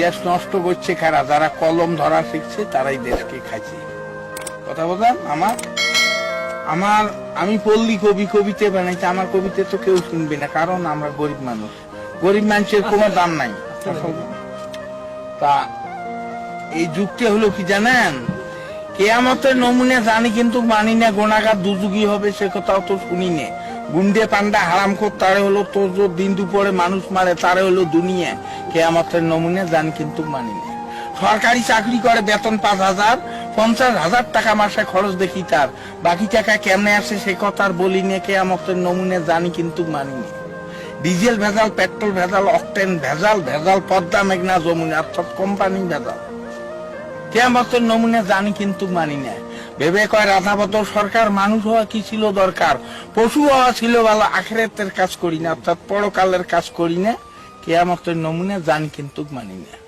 দেশ নষ্ট করছে কারা যারা কলম ধরা শিখছে, তারাই দেশকে খাইছে। কথা বলেন আমার? আমার, আমি পল্লী কবি, কবিতে বানাইছি আমার কবিতে তো কেউ শুনবে না, কারণ আমরা গরিব মানুষ। গরিব মানুষের কোনো দাম নাই। তা, এই যুগটা হলো কি জানেন? কেয়ামতের নমুনে জানি কিন্তু মানি না, গোনাগার দুযুগী হবে, সে কথাও তো শুনি নে। গুন্ডে পান্ডা হারাম কর তারে হলো তোর যে দিন দুপুরে মানুষ মারে, তারে হলো দুনিয়া। কেয়ামতের নমুনে জানি কিন্তু মানি না। সরকারি চাকরি করে বেতন পাঁচ হাজার, পঞ্চাশ হাজার টাকা মাসে খরচ দেখি তার। বাকি টাকা কেমনে আসে সে কথা বলি নে, কেয়ামতের নমুনে জানি কিন্তু মানি না। ডিজেল ভেজাল, পেট্রোল ভেজাল, অকটেন ভেজাল ভেজাল, পদ্মা, মেঘনা, যমুনা, অর্থাৎ কোম্পানি ভেজাল। কেয়ামতের নমুনে জানি কিন্তু মানি না। ভেবে কয় রাধাবত সরকার মানুষ হওয়া কি ছিল দরকার? পশু হওয়া ছিল ভালো, আখেরাতের কাজ করি না, অর্থাৎ পরকালের কাজ করি না, কেয়ামতের নমুনা জান কিন্তু মানি না।